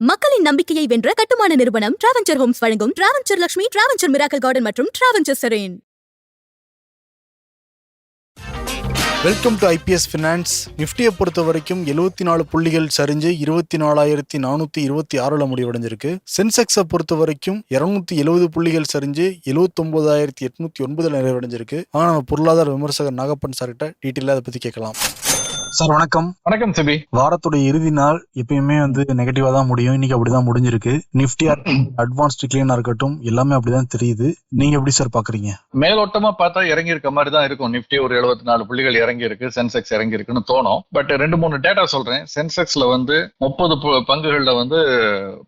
மக்களின் நம்பிக்கையை வென்ற கட்டுமான நிறுவனம் டிராவன்சர் ஹோம்ஸ் வழங்கும் டிராவன்சர் லட்சுமி டிராவன்சர் மிராக்கல் கார்டன் மற்றும் Travancore serene welcome to IPS finance நிஃப்டியை பொறுத்த வரைக்கும் எழுபத்தி நாலு புள்ளிகள் சரிஞ்சு இருபத்தி நாலாயிரத்தி நானூற்றி இருபத்தி ஆறில் முடிவடைஞ்சிருக்கு. சென்செக்ஸை பொறுத்த வரைக்கும் இரநூத்தி எழுபது புள்ளிகள் சரிஞ்சு எழுபத்தொம்போதாயிரத்தி எட்நூத்தி ஒன்பதில் நிறைவடைஞ்சிருக்கு. ஆனால் நம்ம பொருளாதார விமர்சகர் நாகப்பன் சார்கிட்ட டீட்டெயிலாக அதை பற்றி கேட்கலாம். சார் வணக்கம். வணக்கம் சிபி. வாரத்துடைய இறுதி நாள் எப்பயுமே வந்து நெகட்டிவா தான் முடியும். இன்னைக்கு அப்படிதான் முடிஞ்சிருக்கு. நிஃப்டியா அட்வான்ஸ் டிக்ளைனா இருக்கட்டும் எல்லாமே அப்படிதான் தெரியுது. நீங்க எப்படி சார் பாக்குறீங்க? மேலோட்டமா பார்த்தா இறங்கி இருக்க மாதிரி தான் இருக்கும். நிப்டி ஒரு எழுபத்தி நாலு புள்ளிகள் இறங்கி இருக்கு சென்செக்ஸ் இறங்கி இருக்குன்னு தோணும். பட் ரெண்டு மூணு டேட்டா சொல்றேன். சென்செக்ஸ்ல வந்து முப்பது பங்குகள்ல வந்து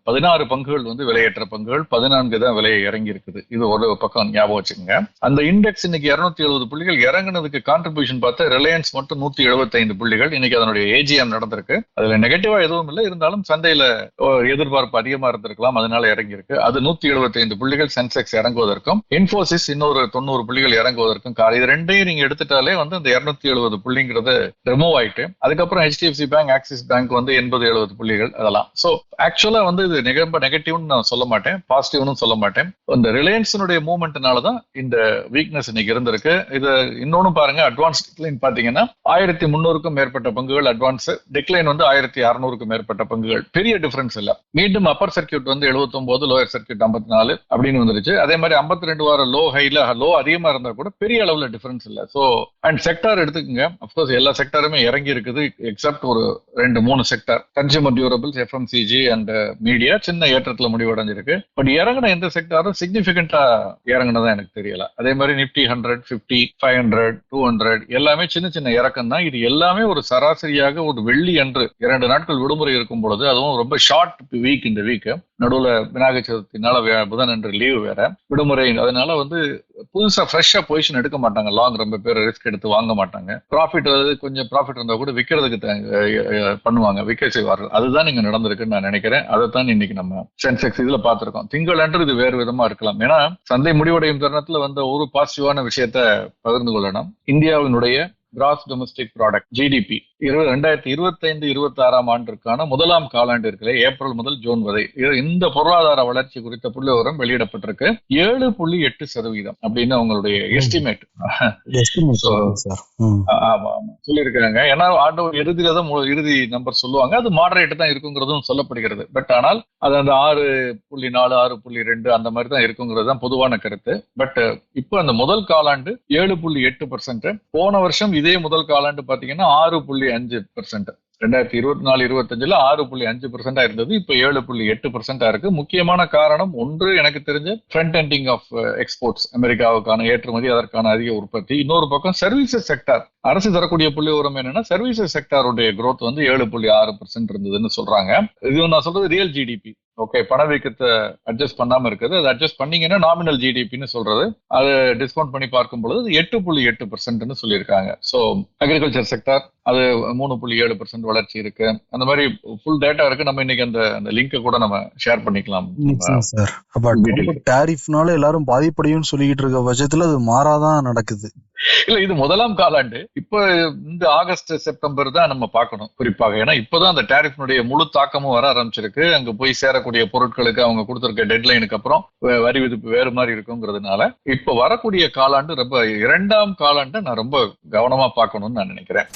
பதினாறு பங்குகள் வந்து விலையேற்ற பங்குகள் பதினான்கு தான் விலை இறங்கி இருக்குது இது ஒரு பக்கம் ஞாபகம் வச்சுக்கோங்க. அந்த இண்டெக்ஸ் இன்னைக்கு இருநூத்தி எழுபது புள்ளிகள் இறங்குனதுக்கு கான்ட்ரிபியூஷன் பார்த்தா ரிலையன்ஸ் மட்டும் நூத்தி எழுபத்தைந்து புள்ளிகள். இன்னைக்கு அதனுடைய ஏஜிஎம் நடந்திருக்கு. அதுல நெகட்டிவா எதுவும் இல்லை. இருந்தாலும் சந்தையில எதிர்பார்ப்பு அதிகமா இருந்திருக்கலாம். அதனால இறங்கியிருக்கு. அது நூத்தி எழுபத்தி ஐந்து புள்ளிகள் சென்செக்ஸ் இறங்குவதற்கும் இன்ஃபோசிஸ் இன்னொரு தொண்ணூறு புள்ளிகள் இறங்குவதற்கும் காரணம். இது ரெண்டையும் நீங்க எடுத்துட்டாலே வந்து இந்த இருநூத்தி எழுபது புள்ளிங்கிறது ரிமூவ் ஆயிட்டு அதுக்கப்புறம் ஹெச்டிஎஃப்சி பேங்க் ஆக்சிஸ் பேங்க் வந்து எண்பது எழுபது புள்ளிகள் அதெல்லாம். சோ ஆக்சுவலா வந்து இது நிக- ரொம்ப நெகட்டிவ்னு நான் சொல்ல மாட்டேன். பாசிட்டிவ்னு சொல்ல மாட்டேன். இந்த ரிலையன்ஸினுடைய மூவ்மெண்ட்னால தான் இந்த வீக்னஸ் இன்னைக்கு இருந்திருக்கு. இது இன்னொன்னு பாருங்க அட்வான்ஸ் டிக்ளைன் பாத்தீங்கன்னா ஆயிரத்தி முன்னூறுக்கும் மேற்பட்ட பங்குகள் அட்வான்ஸ் டிக்ளைன் வந்து ஆயிரத்தி அறுநூறுக்கு மேற்பட்ட பங்குகள். பெரிய டிஃபரன்ஸ் இல்ல. மீண்டும் அப்பர் சர்க்கியூட் வந்து 79 லோயர் சர்க்கியூட் 54 நாலு அப்படின்னு வந்துருச்சு. அதே மாதிரி 52 ரெண்டு வாரம் லோ ஹைல லோ அதிகமா இருந்தா கூட பெரிய அளவுல டிஃபரன்ஸ் இல்ல. சோ அண்ட் செக்டார் எடுத்துக்கோங்க. அப்கோர்ஸ் எல்லா செக்டாருமே இறங்கி இருக்குது எக்ஸப்ட் ஒரு ரெண்டு மூணு sector consumer durables FMCG and media சின்ன ஏற்றத்துல முடிவடைஞ்சிருக்கு. பட் இறங்கின எந்த செக்டாரும் சிக்னிபிகண்டா இறங்கினதா எனக்கு தெரியல. அதே மாதிரி Nifty hundred fifty five hundred two hundred எல்லாமே சின்ன சின்ன இறக்கம் தான் இது எல்லாமே ஒரு சராசரியாக ஒரு வெள்ளி அன்று இரண்டு நாட்கள் விடுமுறை இருக்கும் பொழுது அதுவும் ரொம்ப ஷார்ட் வீக் இந்த வீக் நடுவுல விநாயகர் சதுர்த்தினால புதன் அன்று லீவு வேற. விடுமுறை அதனால வந்து புதுசா ஃப்ரெஷ்ஷா பொசிஷன் எடுக்க மாட்டாங்க. லாங் ரொம்ப பேர் ரிஸ்க் எடுத்து வாங்க மாட்டாங்க. ப்ராஃபிட் கொஞ்சம் ப்ராஃபிட் இருந்தா கூட விற்கிறதுக்கு பண்ணுவாங்க. விற்க செய்வார்கள். அதுதான் இங்க நடந்திருக்குன்னு நான் நினைக்கிறேன். அதைத்தான் இன்னைக்கு நம்ம சென்செக்ஸ் இதுல பார்த்திருக்கோம். திங்கள் அன்று இது வேறு விதமா இருக்கலாம். ஏன்னா சந்தை முடிவடையும் தருணத்துல வந்த ஒரு பாசிட்டிவான விஷயத்த பகிர்ந்து கொள்ளணும். இந்தியாவினுடைய கிராஸ் டொமஸ்டிக் ப்ராடக்ட் ஜிடிபி இருபது ரெண்டாயிரத்தி இருபத்தைந்து இருபத்தி ஆறாம் ஆண்டிற்கான முதலாம் காலாண்டு இருக்கிற ஏப்ரல் முதல் ஜூன் வரை இந்த பொருளாதார வளர்ச்சி குறித்த புள்ளி விவரம் வெளியிடப்பட்டிருக்கு. ஏழு புள்ளி எட்டு சதவீதம் அப்படின்னு அவங்களுடைய எஸ்டிமேட் ஆமா ஆமா. சொல்லியிருக்காங்க ஏன்னா ஆண்டு இறுதியில தான் இறுதி நம்பர் சொல்லுவாங்க. அது மாடரேட் தான் இருக்குங்கிறதும் சொல்லப்படுகிறது. பட் ஆனால் அது அந்த ஆறு புள்ளி நாலு ஆறு புள்ளி ரெண்டு அந்த மாதிரி தான் இருக்குங்கிறது தான் பொதுவான கருத்து. பட் இப்போ அந்த முதல் காலாண்டு ஏழு புள்ளி எட்டு பர்சன்ட் போன வருஷம் இதே முதல் காலாண்டு பாத்தீங்கன்னா ஆறு புள்ளி அஞ்சு பெர்சென்ட் ரெண்டாயிரத்தி இருபத்தி நாலு இருபத்தஞ்சுல ஆறு புள்ளி அஞ்சு பெர்சென்டா இருந்தது இப்போ ஏழு புள்ளி எட்டு பர்சன்டா இருக்கு. முக்கியமான காரணம் ஒன்று எனக்கு தெரிஞ்ச ஃப்ரண்ட் எண்டிங் ஆஃப் எக்ஸ்போர்ட்ஸ் அமெரிக்காவுக்கான ஏற்றுமதி அதற்கான அதிக உற்பத்தி. இன்னொரு பக்கம் சர்வீசஸ் செக்டார் அரசு தரக்கூடிய புள்ளி உரம் என்னன்னா சர்வீசஸ் செக்டாருடைய குரோத் வந்து ஏழு புள்ளி ஆறு பர்சன்ட் இருந்ததுன்னு சொல்றாங்க. இது நான் சொல்றது ரியல் ஜிடிபி ஓகே பணவீக்கத்தை அட்ஜஸ்ட் பண்ணாம இருக்குது. அது அட்ஜஸ்ட் பண்ணீங்கன்னா நாமினல் ஜிடிபின்னு சொல்றது. அது டிஸ்கவுண்ட் பண்ணி பார்க்கும் பொழுது எட்டு புள்ளி எட்டு பர்சன்ட்னு சொல்லியிருக்காங்க. ஸோ அக்ரிகல்ச்சர் செக்டார் அது மூணு புள்ளி ஏழு பர்சன்ட் வளர்ச்சி இருக்கு. அந்த மாதிரி ஃபுல் டேட்டா இருக்கு. நம்ம இன்னைக்கு அந்த அந்த லிங்கை கூட நம்ம ஷேர் பண்ணிக்கலாம். சார் டாரிஃப்னால எல்லாரும் பாதிப்படையும் சொல்லிக்கிட்டு இருக்க பட்சத்துல அது மாறாதான் நடக்குது. இல்ல இது முதலாம் காலாண்டு. இப்ப இந்த ஆகஸ்ட் செப்டம்பர் தான் நம்ம பார்க்கணும் குறிப்பாக. ஏன்னா இப்பதான் அந்த டேரிஃப்னுடைய முழு தாக்கமும் வர ஆரம்பிச்சிருக்கு. அங்க போய் சேரக்கூடிய பொருட்களுக்கு அவங்க கொடுத்திருக்க டெட்லைனுக்கு அப்புறம் வரி விதிப்பு வேறு மாதிரி இருக்குங்கிறதுனால இப்ப வரக்கூடிய காலாண்டு ரொம்ப இரண்டாம் காலாண்டை நான் ரொம்ப கவனமா பார்க்கணும்னு நான் நினைக்கிறேன்.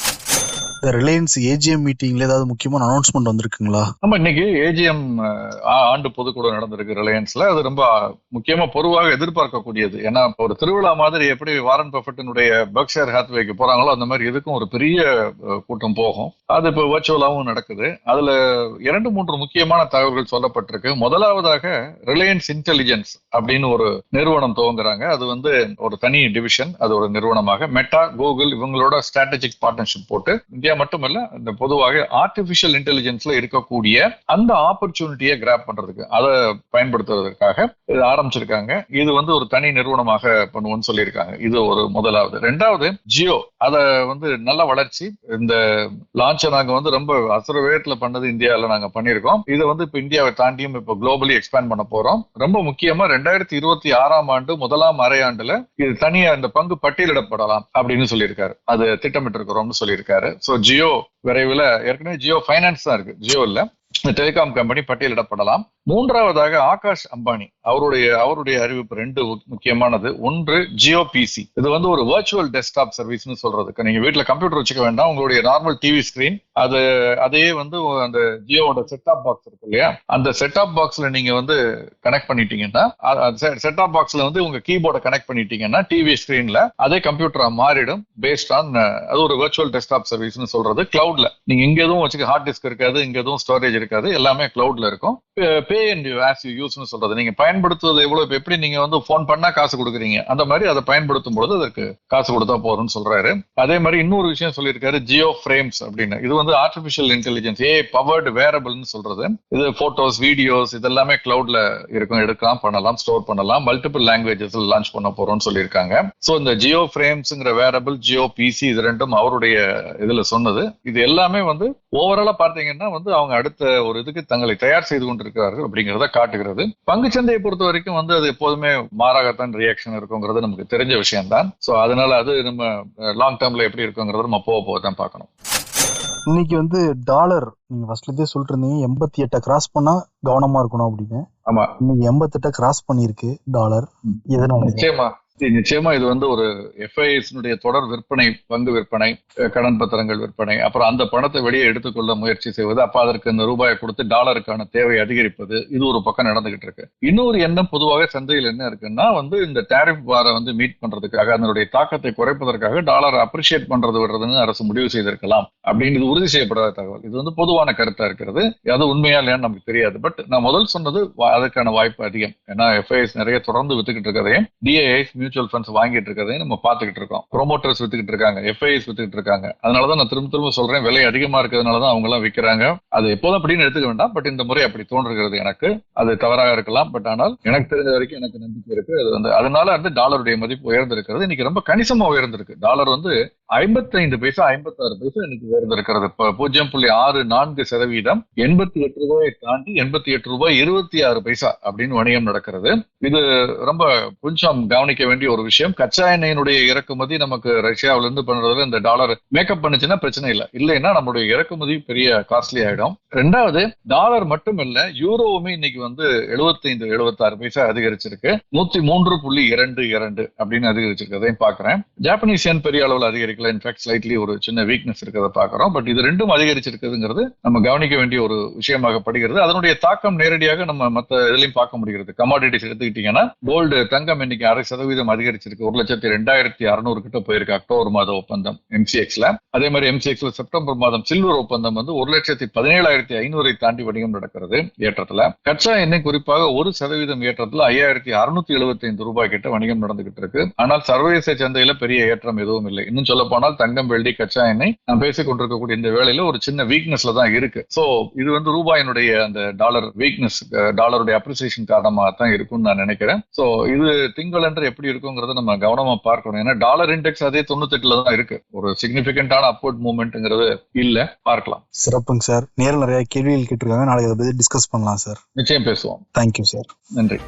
ரிலையன்ஸ் ஏஜிஎம் மீட்டிங்ல ஏதாவது முக்கியமான அனௌன்ஸ்மெண்ட் வந்திருக்குங்களா? நம்ம இன்னைக்கு ஏஜிஎம் ஆண்டு பொதுக்கூடம் நடந்திருக்கு ரிலையன்ஸ்ல. அது ரொம்ப முக்கியமா பொதுவாக எதிர்பார்க்கக்கூடியது. ஏன்னா ஒரு திருவிழா மாதிரி எப்படி வாரன் பஃபட்டினுடைய பக்ஷர் ஹாத்வேக்கு போறாங்களோ அந்த மாதிரி இதுக்கும் ஒரு பெரிய கூட்டம் போகும். அது இப்போ வர்ச்சுவலாகவும் நடக்குது. அதுல இரண்டு மூன்று முக்கியமான தகவல்கள் சொல்லப்பட்டிருக்கு. முதலாவதாக ரிலையன்ஸ் இன்டெலிஜென்ஸ் அப்படின்னு ஒரு நிறுவனம் துவங்குறாங்க. அது வந்து ஒரு தனி டிவிஷன் அது ஒரு நிறுவனமாக. மெட்டா கூகுள் இவங்களோட ஸ்ட்ராட்டஜிக் பார்ட்னர்ஷிப் போட்டு இந்தியா மட்டுமல்ல இந்த பொதுவாக ஆர்டிபிஷியல் இன்டெலிஜென்ஸ்ல இருக்கக்கூடிய அந்த ஆப்பர்ச்சுனிட்டியை கிராப் பண்றதுக்கு அதை பயன்படுத்துறதுக்காக இது ஆரம்பிச்சிருக்காங்க. இது வந்து ஒரு தனி நிறுவனமாக பண்ணுவோம்னு சொல்லியிருக்காங்க. இது ஒரு முதலாவது. ரெண்டாவது ஜியோ. அதை வந்து நல்ல வளர்ச்சி. இந்த லான்ச்சை நாங்க வந்து ரொம்ப அசுர வேகத்துல பண்ணது இந்தியாவில் நாங்க பண்ணியிருக்கோம். இதை வந்து இப்போ இந்தியாவை தாண்டியும் இப்போ குளோபலி எக்ஸ்பேண்ட் பண்ண போறோம். ரொம்ப முக்கியமா ரெண்டாயிரத்தி இருபத்தி ஆறாம் ஆண்டு முதலாம் அரையாண்டுல இது தனியா இந்த பங்கு பட்டியலிடப்படலாம் அப்படின்னு சொல்லியிருக்காரு. அது திட்டமிட்டு இருக்கிறோம்னு சொல்லியிருக்காரு ஸோ ஜியோ விரைவில் ஏற்கனவே ஜியோ ஃபைனான்ஸ் தான் இருக்கு. ஜியோ இல்ல. டெலிகாம் கம்பெனி பட்டியலிடப்படலாம். மூன்றாவதாக ஆகாஷ் அம்பானி. அவருடைய அவருடைய அறிவிப்பு ரெண்டு முக்கியமானது. ஒன்று ஜியோ பிசி இது வந்து ஒரு வர்ச்சுவல் டெஸ்க்டாப் சர்வீஸ்னு சொல்றதுக்கு நீங்க வீட்ல கம்ப்யூட்டர் வச்சுக்க வேண்டாம். உங்களுடைய நார்மல் டிவி ஸ்கிரீன் அது அதையே வந்து அந்த ஜியோவோட செட்டாப் பாக்ஸ் இருக்கு இல்லையா? அந்த செட்டாப் பாக்ஸ்ல நீங்க வந்து கனெக்ட் பண்ணிட்டீங்கன்னா செட்டாப் பாக்ஸ்ல வந்து உங்க கீபோர்டை கனெக்ட் பண்ணிட்டீங்கன்னா டிவி ஸ்கிரீன்ல அதே கம்ப்யூட்டரா மாறிடும் பேஸ்ட் ஆன் அது ஒரு வர்ச்சுவல் டெஸ்க்டாப் சர்வீஸ்னு சொல்றது. கிளவுட்ல நீங்க இங்க எதுவும் வச்சுக்க ஹார்ட் டிஸ்க் இருக்காது இங்க எதுவும் ஸ்டோரேஜ் இருக்காது. எல்லாமே கிளவுட்ல இருக்கும். பே அண்ட் ஆஸ் யூ யூஸ்னு சொல்றது. நீங்க பயன்படுத்துவது எவ்வளவு எப்படி நீங்க வந்து ஃபோன் பண்ணா காசு கொடுக்குறீங்க? அந்த மாதிரி அதை பயன்படுத்தும் பொழுது அதற்கு காசு கொடுத்தா போதும்னு சொல்றாரு. அதே மாதிரி இன்னொரு விஷயம் சொல்லியிருக்காரு ஜியோ ஃப்ரேம்ஸ் அப்படின்னு. இது வந்து ஆர்டிபிஷியல் இன்டெலிஜென்ஸ் ஏ பவர்டு வேரபிள்னு சொல்றது. இது போட்டோஸ் வீடியோஸ் இதெல்லாமே கிளவுட்ல இருக்கும். எடுக்கலாம் பண்ணலாம் ஸ்டோர் பண்ணலாம். மல்டிபிள் லாங்குவேஜஸ் லான்ச் பண்ண போறோம்னு சொல்லியிருக்காங்க. சோ இந்த ஜியோ ஃப்ரேம்ஸ்ங்கிற வேரபிள் ஜியோ பிசி இது ரெண்டும் அவருடைய இதுல சொன்னது. இது எல்லாமே வந்து ஓவராலா பார்த்தீங்கன்னா வந்து அவங்க அடுத்த ஒரு இதுக்கு தங்களை தயார் செய்து கொண்டிருக்கிறார்கள் அப்படிங்கிறத காட்டுகிறது. பங்குச்சந்தையை பொறுத்த வரைக்கும் வந்து அது எப்போதுமே மாறாகத்தான் ரியாக்ஷன் இருக்குங்கிறது நமக்கு தெரிஞ்ச விஷயம் தான் ஸோ அதனால அது நம்ம லாங் டேர்ம்ல எப்படி இருக்குங்கிறத நம்ம போக போக தான் பார்க்கணும். இன்னைக்கு வந்து டாலர் நீங்க ஃபர்ஸ்ட்ல இருந்தே சொல்லிட்டு இருந்தீங்க எண்பத்தி எட்டை கிராஸ் பண்ணா கவனமா இருக்கணும் அப்படின்னு. ஆமா. இன்னைக்கு எண்பத்தெட்டை கிராஸ் பண்ணிருக்கு டாலர் எதனால? நிச்சயமா. நிச்சயமா இது வந்து ஒரு எஃப்ஐஎஸ்னுடைய தொடர் விற்பனை பங்கு விற்பனை கடன் பத்திரங்கள் விற்பனை அப்புறம் அந்த பணத்தை வெளியே எடுத்துக்கொள்ள முயற்சி செய்வது அப்ப அதற்கு இந்த ரூபாயை கொடுத்து டாலருக்கான தேவை அதிகரிப்பது இது ஒரு பக்கம் நடந்துகிட்டு இருக்கு. இன்னொரு எண்ணம் பொதுவாக சந்தையில் என்ன இருக்குன்னா வந்து இந்த டேரிஃப் வாரை வந்து மீட் பண்றதுக்காக அதனுடைய தாக்கத்தை குறைப்பதற்காக டாலரை அப்ரிஷியேட் பண்றது விடுறதுன்னு அரசு முடிவு செய்திருக்கலாம் அப்படின்னு இது உறுதி செய்யப்படாத தகவல். இது வந்து பொதுவான கருத்தா இருக்கிறது. அது உண்மையா இல்லையான்னு நமக்கு தெரியாது. பட் நான் முதல் சொன்னது அதற்கான வாய்ப்பு அதிகம். ஏன்னா எஃப்ஐஎஸ் நிறைய தொடர்ந்து வித்துக்கிட்டு இருக்கிறதையும் டிஏஎஸ் மியூச்சுவல் ஃபண்ட்ஸ் வாங்கிட்டு இருக்கிறதையும் நம்ம பார்த்துக்கிட்டு இருக்கோம். ப்ரோமோட்டர்ஸ் வித்துக்கிட்டு இருக்காங்க. எஃப்ஐஎஸ் வித்துக்கிட்டு இருக்காங்க. அதனாலதான் நான் திரும்ப திரும்ப சொல்றேன். விலை அதிகமா இருக்கிறதுனால தான் அவங்க எல்லாம் விற்கிறாங்க அது எப்போதும் அப்படின்னு எடுத்துக்க வேண்டாம். பட் இந்த முறை அப்படி தோன்றுகிறது எனக்கு. அது தவறாக இருக்கலாம். பட் ஆனால் எனக்கு தெரிஞ்ச வரைக்கும் எனக்கு நம்பிக்கை இருக்கு. அது வந்து அதனால வந்து டாலருடைய மதிப்பு உயர்ந்திருக்கிறது. இன்னைக்கு ரொம்ப கணிசமா உயர்ந்திருக்கு. டாலர் வந்து ஐம்பத்தைந்து பைசா ஐம்பத்தாறு பைசா இன்னைக்கு உயர்ந்திருக்கிறது இருக்கிறது. பூஜ்ஜியம் புள்ளி ஆறு நான்கு சதவீதம் எண்பத்தி எட்டு ரூபாயை தாண்டி எண்பத்தி எட்டு ரூபாய் இருபத்தி ஆறு பைசா அப்படின்னு வணிகம் நடக்கிறது. இது ரொம்ப கொஞ்சம் கவனிக்க வேண்டிய ஒரு விஷயம். கச்சா எண்ணெயினுடைய இறக்குமதி நமக்கு ரஷ்யாவில இருந்து பண்றதுல இந்த டாலர் மேக்கப் பண்ணுச்சுன்னா பிரச்சனை இல்லை. இல்லைன்னா நம்மளுடைய இறக்குமதி பெரிய காஸ்ட்லி ஆயிடும். ரெண்டாவது டாலர் மட்டும் இல்ல யூரோவுமே இன்னைக்கு வந்து எழுபத்தைந்து எழுபத்தாறு பைசா அதிகரிச்சிருக்கு. நூத்தி மூன்று புள்ளி இரண்டு இரண்டு அப்படின்னு அதிகரிச்சிருக்கதையும் பாக்குறேன் ஜாப்பனீஸ் yen பெரிய அளவில் அதிகரிக்கல இன்ஃபேக்ட் ஸ்லைட்லி ஒரு சின்ன வீக்னஸ் இருக்கிறத பாக்குறோம் பட் இது ரெண்டும் அதிகரிச்சிருக்குதுங்கிறது நம்ம கவனிக்க வேண்டிய ஒரு விஷயமாக படுகிறது. அதனுடைய தாக்கம் நேரடியாக நம்ம மற்ற இதுலையும் பார்க்க முடிகிறது. கமாடிட்டிஸ் எடுத்துக்கிட்டீங்கன்னா கோல்டு தங்கம் இன்னைக்கு அரை சதவீதம் அதிகரிச்சிருக்கு. ஒரு லட்சத்தி ரெண்டாயிரத்தி அறுநூறு கிட்ட போயிருக்கு அக்டோபர் மாத ஒப்பந்தம் எம்சிஎக்ஸ்ல அதே மாதிரி எம்சிஎக்ஸ்ல செப்டம்பர் மாதம் சில்வர் ஒப்பந்தம் வந்து ஒரு லட்சத்தி பதினேழாயிரத்தி ஐநூறை தாண்டி வணிகம் நடக்கிறது ஏற்றத்துல. கச்சா எண்ணெய் குறிப்பாக ஒரு சதவீதம் ஏற்றத்துல ஐயாயிரத்தி அறுநூத்தி எழுபத்தி ஐந்து ரூபாய் கிட்ட வணிகம் நடந்துகிட்டு இருக்கு. ஆனால் சர்வதேச சந்தையில பெரிய ஏற்றம் எதுவும் இல்லை. இன்னும் சொல்ல போனால் தங்கம் வெள்ளி கச்சா எண்ணெய். நான் பேசிக் கொண்டிருக்கக்கூடிய இந்த வேளையில ஒரு சின்ன வீக்னஸ்ல தான் இருக்கு. சோ இது வந்து ரூபாயினுடைய அந்த டாலர் வீக்னஸ் டாலருடைய அப்ரிசியேஷன் காரணமாக தான் இருக்கும்னு நான் நினைக்கிறேன். சோ இது திங்களன்று எப்படி இருக்குங்கிறத நம்ம கவனமா பார்க்கணும். ஏன்னா டாலர் இண்டெக்ஸ் அதே தொண்ணூத்தெட்டுல தான் இருக்கு. ஒரு சிக்னிபிகண்டான அப்வர்ட் மூவ்மெண்ட்ங்கிறது இல்ல. பார்க்கலாம். சிறப்புங்க சார் நேரில் நிறைய கேள்விகள் கேட்டிருக்காங்க. நாளைக்கு அதை பத்தி டிஸ்கஸ் பண்ணலாம் சார் நிச்சயம் பேசுவோம். தேங்க்யூ சார் நன்றி.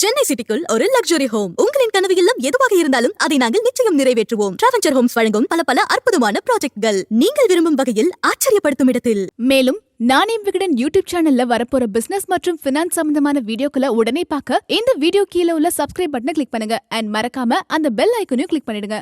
சென்னை சிட்டிக்குள் ஒரு லக்ஸுரி ஹோம் உங்களின் கனவு இல்லம் எதுவாக இருந்தாலும் அதை நாங்கள் நிச்சயம் நிறைவேற்றுவோம். டிராவென்ச்சர் ஹோம்ஸ் வழங்கும் பல பல அற்புதமான ப்ராஜெக்ட்கள் நீங்கள் விரும்பும் வகையில் ஆச்சரியப்படுத்தும் இடத்தில். மேலும் நானே விகடன் யூடியூப் சேனல்ல வரப்போற பிசினஸ் மற்றும் பினான்ஸ் சம்பந்தமான வீடியோக்களை உடனே பார்க்க இந்த வீடியோ கீழே உள்ள சப்ஸ்கிரைப் பட்டனை கிளிக் பண்ணுங்க. அண்ட் மறக்காம அந்த பெல் ஐக்கனையும் கிளிக் பண்ணிடுங்க.